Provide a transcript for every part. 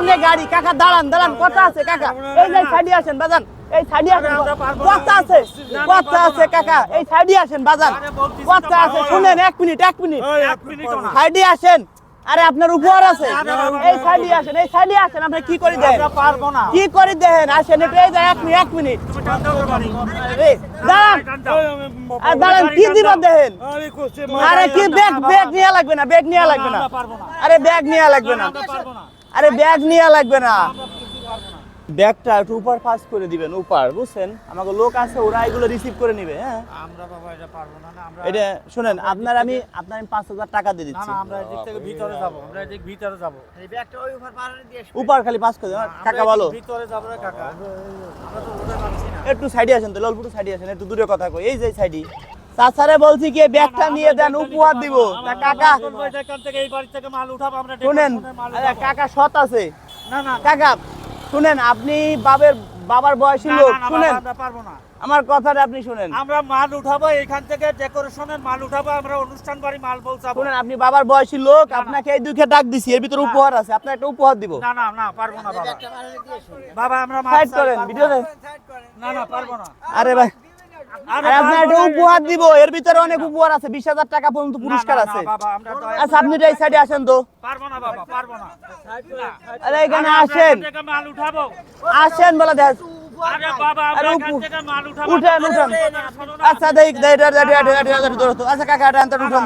সামনে গাড়ি কাকা দাঁড়ান দাঁড়ান কথা আছে কাকা। এই যে সাইডে আসেন বাজান। এই সাইডে আসেন কথা আছে কথা আছে কাকা। এই সাইডে আসেন বাজান। কথা আছে শুনেন এক মিনিট এক মিনিট। সাইডে আসেন। আরে আপনার উপহার আছে। এই সাইডে আসেন এই সাইডে আসেন আপনি কি করে দেন? পারব না। কি করে দেখেন আসেন একটু এই যে এক মিনিট এক মিনিট। দাঁড়ান। আর দাঁড়ান কি দিবেন দেখেন? আরে কি ব্যাগ ব্যাগ নিয়ে লাগবে না ব্যাগ নিয়ে লাগবে না। আরে ব্যাগ নিয়ে লাগবে না। আরে ব্যাগ নিয়ে লাগবে না। ব্যাগটা একটু উপর পাস করে দিবেন উপর বুঝছেন? আমাকে লোক আছে ওরা এগুলো রিসিভ করে নিবে হ্যাঁ? আমরা বাবা এটা পারব না না আমরা এটা শুনেন আপনার আমি আপনার আমি পাঁচ হাজার টাকা দিয়ে দিচ্ছি না আমরা এদিক থেকে ভিতরে যাব আমরা এদিক ভিতরে যাব। উপর খালি পাস করে কাকা বলো। ভিতরে যাব রে কাকা। আমরা তো উঠে পারছি না। একটু সাইডে আসেন তো ললপুটু সাইডে আসেন একটু দূরে কথা কই। এই যে সাইডে। চাচারে বলছি কি ব্যাগটা নিয়ে দেন উপহার দিব। তা কাকা বলব এখান থেকে এই বাড়ি থেকে মাল উঠাবো আমরা শুনেন। কাকা সৎ আছে। না না। কাকা শুনেন আপনি বাবার বাবার বয়সী লোক শুনেন। আমরা পারব না। আমার কথাটা আপনি শুনেন। আমরা মাল উঠাবো এখান থেকে ডেকোরেশনের মাল উঠাবো আমরা অনুষ্ঠান বাড়ি মাল বলছাবো শুনেন আপনি বাবার বয়সী লোক। আপনাকে এই দুঃখে ডাক দিছি এর ভিতরে উপহার আছে আপনার একটা উপহার দিব। না না না পারব না বাবা। বাবা আমরা মাল সাইড করেন ভিডিও না না পারব না। আরে ভাই। আর আপনার একটা উপহার দিব এর ভিতরে অনেক উপহার আছে বিশ হাজার টাকা পর্যন্ত পুরস্কার আছে। আচ্ছা আপনি এই সাইডে আসেন তো। আরে এখানে আসেন। আসেন বলা দেখ।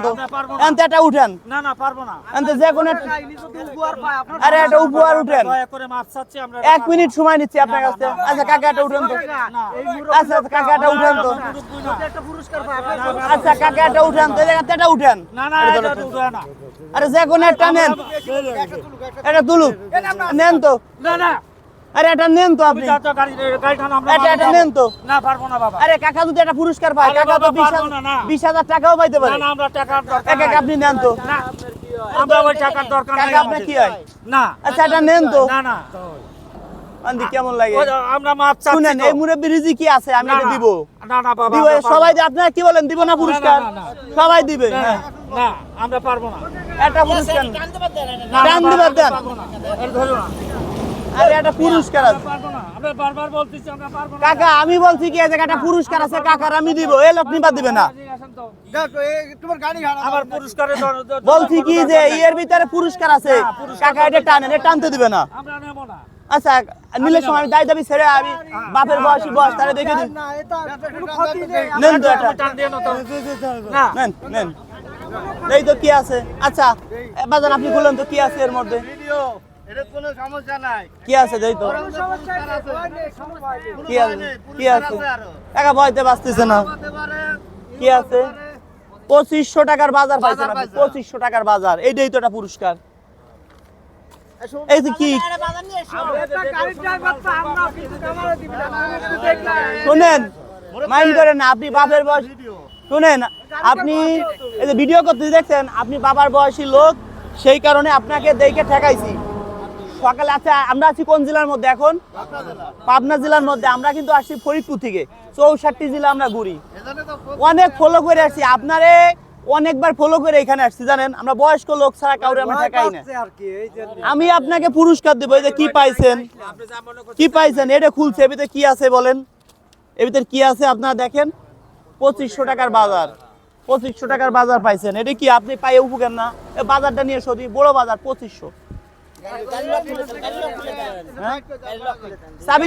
তো। আরে উঠেন। এক মিনিট নিচ্ছি আপনার কাকা তো। আচ্ছা তো। আচ্ছা উঠান আরে যে কোনো একটা নেন। এটা তুলুক নেন তো। না না। আরে এটা নেন তো আপনি। এটা এটা নেন তো। না পারব না বাবা। আরে কাকা যদি একটা পুরস্কার পায় কাকা তো বিশ না, না। হাজার- টাকাও পাইতে পারে। না না আমরা টাকার দরকার এক এক আপনি নেন তো। না আমরা ওই টাকার দরকার নাই। আপনার কি হয়? না। আচ্ছা এটা নেন তো। না না। আন্দি কেমন লাগে? আমরা মাপ চাচ্ছি শুনেন এই মুরব্বি রিজি কি আছে? আমি এটা না। দিব। না না বাবা দিব সবাই না। আপনারা কি বলেন দিব না পুরস্কার? না, না, সবাই দিবে না, হ্যাঁ। আমরা পারব না। একটা পুরস্কার। না, না, দেন। না। ধরো না। আরে একটা পুরস্কার আছে। আমরা পারব না আমরা বারবার বলতেছি আমরা পারব না। কাকা আমি বলছি কি এই জায়গাটা পুরস্কার আছে কাকার আমি দিব লোক নিবা দিবে না। আমার বলছি কি যে এর ভিতরে পুরস্কার আছে। কাকা এটা এটা টানতে দিবে না। আমরা নেব না। আচ্ছা নিলে সময় আমি দায় দাবি ছেড়ে আমি বাপের বয়সী বয়স তারা দেখে দিন। নেন তো এটা। টান দিয়ে না তো। না। নেন নেন। এই তো কি আছে? আচ্ছা বাজান আপনি বললেন তো কি আছে এর মধ্যে? কি আছে দেই তো? কি আছে? কি আছে? টাকা ভয়তে বাঁচতেছে না। কি আছে? পঁচিশশো টাকার বাজার পাইছেন আপনি। পঁচিশশো টাকার বাজার। এইটাই তো একটা পুরস্কার। এই যে কি? শুনেন মাইন্ড করেন না আপনি বাপের বয়স শুনেন আপনি এই যে ভিডিও করতে দেখছেন আপনি বাবার বয়সী লোক সেই কারণে আপনাকে দেখে ঠেকাইছি। সকালে আচ্ছা আমরা আছি কোন জেলার মধ্যে এখন? পাবনা জেলার মধ্যে আমরা কিন্তু আসছি ফরিদপুর থেকে। চৌষট্টি জেলা আমরা ঘুরি। অনেক ফলো করে আসছি। আপনারে অনেকবার ফলো করে এখানে আসছি জানেন? আমরা বয়স্ক লোক ছাড়া কাউরে আমরা ঠেকাই না। আমি আপনাকে পুরস্কার দেবো যে কি পাইছেন? কি পাইছেন? এটা খুলছে ভিতরে কি আছে বলেন? ভিতরে কি আছে আপনারা দেখেন? পঁচিশশো টাকার বাজার। পঁচিশশো টাকার বাজার পাইছেন। এটা কি আপনি পাইয়ে উপকার না? বাজারটা নিয়ে সত্যি বড় বাজার পঁচিশশো?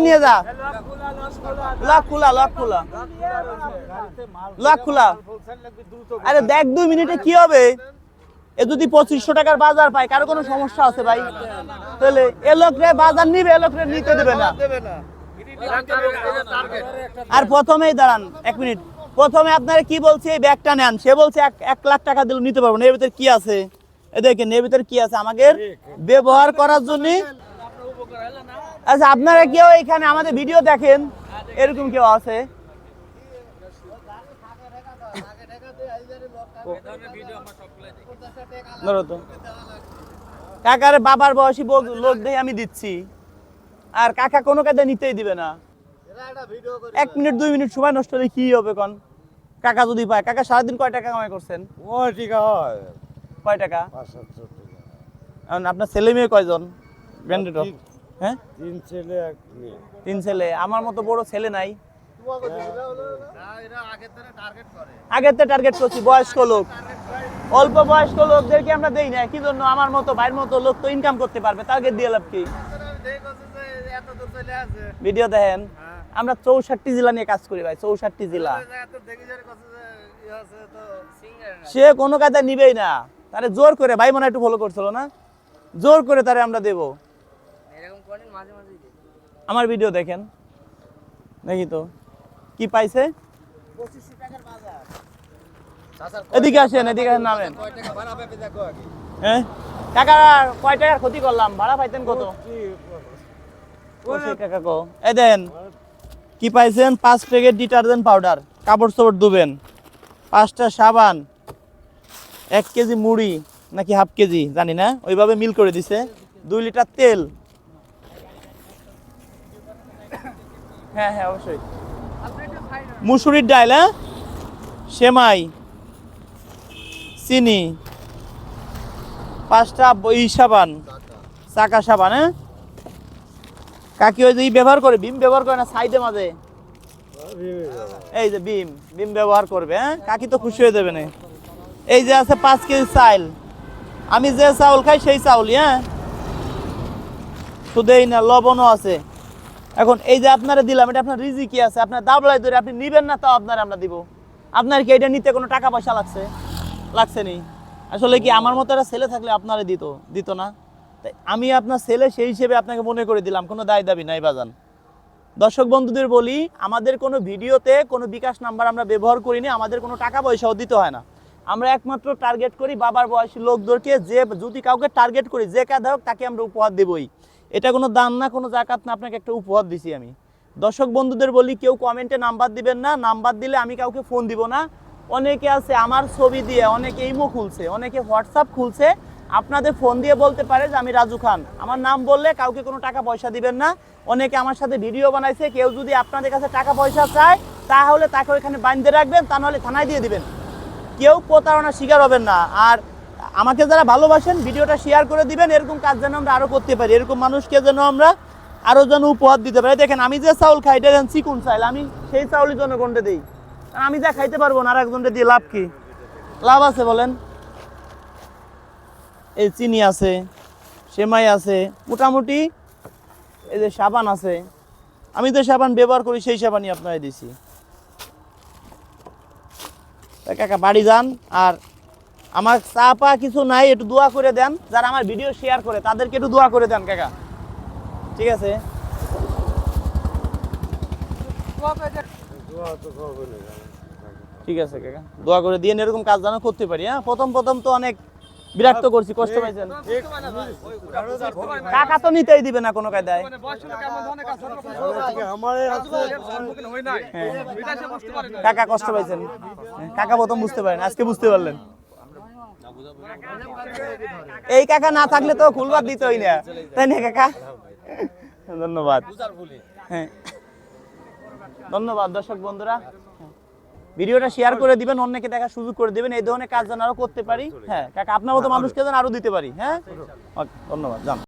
নিয়ে যা। লক লক লক আরে দেখ দুই মিনিটে কি হবে? এ যদি পঁচিশশো টাকার বাজার পায়, কারও কোনো সমস্যা আছে ভাই? তাহলে এ লোকরে বাজার নিবে, এ লোকরে নিতে দেবে না। আর প্রথমেই দাঁড়ান এক মিনিট। প্রথমে আপনারা কি বলছে? এই ব্যাগটা নেন। সে বলছে, এক এক লাখ টাকা দিলে নিতে পারব না। এর ভিতরে কি আছে? এ দেখেন এর ভিতরে কি আছে? আমাদের ব্যবহার করার জন্য আচ্ছা আপনারা কেউ এখানে আমাদের ভিডিও দেখেন? এরকম কেউ আছে? কাকার বাবার বয়সী লোক দেখে আমি দিচ্ছি। আর কাকা কোনো কাজে নিতেই দিবে না। এক মিনিট দুই মিনিট সময় নষ্ট হলে কি হবে কোন? কাকা যদি পায় কাকা সারাদিন কয় টাকা কামাই করছেন? ওই টিকা হয়। কয় টাকা? এখন আপনার ছেলে মেয়ে কয়জন? হ্যাঁ? তিন ছেলে এক মেয়ে। তিন ছেলে। আমার মতো বড় ছেলে নাই। আগের তো টার্গেট করছি বয়স্ক লোক। অল্প বয়স্ক লোকদেরকে আমরা দেই না কি জন্য? আমার মতো ভাইয়ের মতো লোক তো ইনকাম করতে পারবে টার্গেট দিয়ে লাভ কি? ভিডিও দেখেন। আমরা চৌষট্টি জেলা নিয়ে কাজ করি ভাই চৌষট্টি জেলা। সে কোনো কাজে নিবেই না। তারে জোর করে ভাই মনে একটু ফলো করছিল না? জোর করে তারে আমরা দেব। আমার ভিডিও দেখেন। দেখি তো কি পাইছে? এদিকে আসেন এদিকে আসেন নামেন। হ্যাঁ? কাকা কয় টাকার ক্ষতি করলাম? ভাড়া পাইতেন কত? টাকা কো এই দেন কি পাইছেন? পাঁচ প্যাকেট ডিটারজেন্ট পাউডার কাপড় চোপড় ধুবেন পাঁচটা সাবান এক কেজি মুড়ি নাকি হাফ কেজি জানি না ওইভাবে মিল করে দিছে। দুই লিটার তেল। হ্যাঁ হ্যাঁ অবশ্যই। মুসুরির ডাল হ্যাঁ? সেমাই চিনি পাঁচটা ই সাবান চাকা সাবান হ্যাঁ? কাকি ওই যে ব্যবহার করে ভীম ব্যবহার করে না সাইডে মাঝে? এই যে বিম বিম ব্যবহার করবে হ্যাঁ? কাকি তো খুশি হয়ে যাবে না। এই যে আছে পাঁচ কেজি চাল আমি যে চাউল খাই সেই চাউলই হ্যাঁ? শুধু এই না, লবণও আছে। এখন এই যে আপনারা দিলাম, এটা আপনার রিজি কি আছে? আপনার দাবলাই ধরে আপনি নিবেন না, তাও আপনার আমরা দিব। আপনার কি এটা নিতে কোনো টাকা পয়সা লাগছে? লাগছে নি? আসলে কি আমার মতো একটা ছেলে থাকলে আপনারে দিত দিত না? তাই আমি আপনার ছেলে, সেই হিসেবে আপনাকে মনে করে দিলাম, কোনো দায় দাবি নাই, বাজান। দর্শক বন্ধুদের বলি, আমাদের কোনো ভিডিওতে কোনো বিকাশ নাম্বার আমরা ব্যবহার করিনি, আমাদের কোনো টাকা পয়সাও দিতে হয় না। আমরা একমাত্র টার্গেট করি বাবার বয়সী লোকদেরকে যে, যদি কাউকে টার্গেট করি, যে কাজ হোক, তাকে আমরা উপহার দেবই। এটা কোনো দান না, কোনো জাকাত না, আপনাকে একটা উপহার দিছি আমি। দর্শক বন্ধুদের বলি, কেউ কমেন্টে নাম্বার দিবেন না নাম্বার দিলে আমি কাউকে ফোন দিব না। অনেকে আছে আমার ছবি দিয়ে, অনেকে ইমো খুলছে, অনেকে হোয়াটসঅ্যাপ খুলছে। আপনাদের ফোন দিয়ে বলতে পারে যে, আমি রাজু খান। আমার নাম বললে কাউকে কোনো টাকা পয়সা দিবেন না। অনেকে আমার সাথে ভিডিও বানাইছে, কেউ যদি আপনাদের কাছে টাকা পয়সা চায়, তাহলে তাকে ওইখানে বাঁধতে রাখবেন, তা নাহলে থানায় দিয়ে দিবেন। কেউ প্রতারণার শিকার হবেন না। আর আমাকে যারা ভালোবাসেন, ভিডিওটা শেয়ার করে দিবেন, এরকম কাজ যেন আমরা আরও করতে পারি। এরকম মানুষকে যেন আমরা আরও যেন উপহার দিতে পারি। দেখেন, আমি যে চাউল খাই, এটা যেন চিকুন চাইল আমি সেই চাউলই জনগণকে দিই। আমি যা খাইতে পারব না, আর একজনকে দিয়ে লাভ কি? লাভ আছে বলেন। এই চিনি আছে, সেমাই আছে, মোটামুটি এই যে সাবান আছে। আমি যে সাবান ব্যবহার করি, সেই সাবানই আপনাকে দিছি। তা কাকা বাড়ি যান। আর আমার চা পা কিছু নাই একটু দোয়া করে দেন। যারা আমার ভিডিও শেয়ার করে তাদেরকে একটু দোয়া করে দেন কাকা। ঠিক আছে? ঠিক আছে কাকা। দোয়া করে দিয়ে এরকম কাজ যেন করতে পারি হ্যাঁ? প্রথম প্রথম তো অনেক বিরক্ত করছি কষ্ট পাইছেন টাকা তো নিতেই দিবে না কোনো কায়দায়। কাকা কষ্ট পাইছেন কাকা প্রথম বুঝতে পারেন, আজকে বুঝতে পারলেন। এই কাকা না থাকলে তো খুলবার দিতই না। তাই না কাকা? ধন্যবাদ। হ্যাঁ। ধন্যবাদ দর্শক বন্ধুরা। ভিডিওটা শেয়ার করে দিবেন অন্যকে দেখা সুযোগ করে দিবেন এই ধরনের কাজ যেন আরও করতে পারি। হ্যাঁ কাকা আপনার মতো মানুষকে যেন আরও দিতে পারি হ্যাঁ? ধন্যবাদ যান।